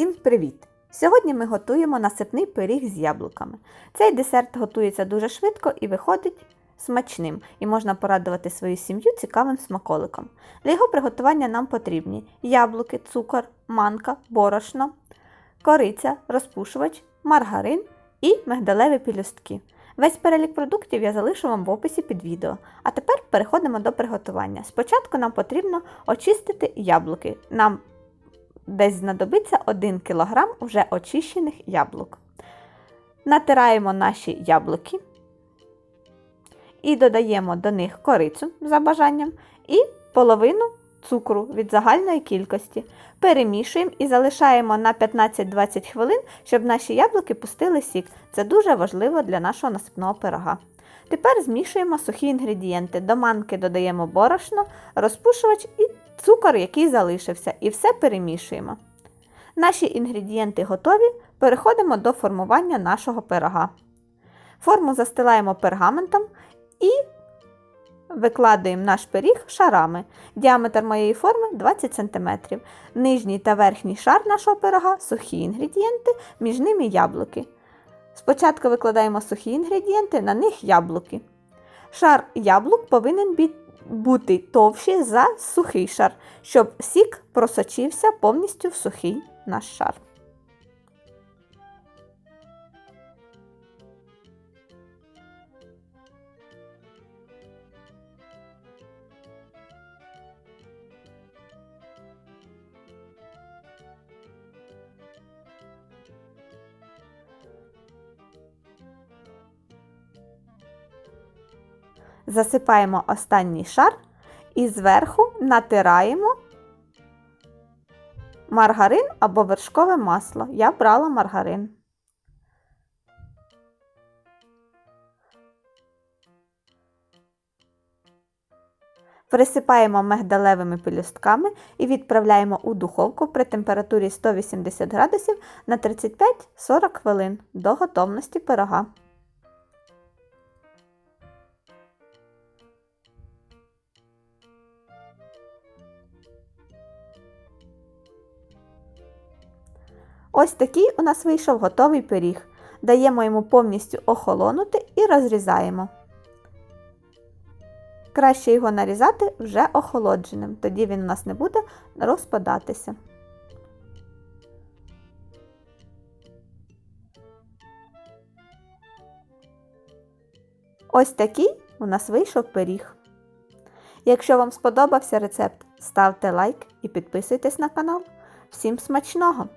Всім привіт! Сьогодні ми готуємо насипний пиріг з яблуками. Цей десерт готується дуже швидко і виходить смачним, і можна порадувати свою сім'ю цікавим смаколиком. Для його приготування нам потрібні яблуки, цукор, манка, борошно, кориця, розпушувач, маргарин і мигдалеві пілюстки. Весь перелік продуктів я залишу вам в описі під відео. А тепер переходимо до приготування. Спочатку нам потрібно очистити яблуки. Нам десь знадобиться 1 кг вже очищених яблук. Натираємо наші яблуки і додаємо до них корицю за бажанням і половину цукру від загальної кількості. Перемішуємо і залишаємо на 15-20 хвилин, щоб наші яблуки пустили сік. Це дуже важливо для нашого насипного пирога. Тепер змішуємо сухі інгредієнти. До манки додаємо борошно, розпушувач і цукор, який залишився, і все перемішуємо. Наші інгредієнти готові, переходимо до формування нашого пирога. Форму застилаємо пергаментом і викладаємо наш пиріг шарами. Діаметр моєї форми 20 см. Нижній та верхній шар нашого пирога сухі інгредієнти, між ними яблуки. Спочатку викладаємо сухі інгредієнти, на них яблуки. Шар яблук повинен бути товші за сухий шар, щоб сік просочився повністю в сухий наш шар. Засипаємо останній шар і зверху натираємо маргарин або вершкове масло. Я брала маргарин. Присипаємо мигдалевими пелюстками і відправляємо у духовку при температурі 180 градусів на 35-40 хвилин до готовності пирога. Ось такий у нас вийшов готовий пиріг. Даємо йому повністю охолонути і розрізаємо. Краще його нарізати вже охолодженим, тоді він у нас не буде розпадатися. Ось такий у нас вийшов пиріг. Якщо вам сподобався рецепт, ставте лайк і підписуйтесь на канал. Всім смачного!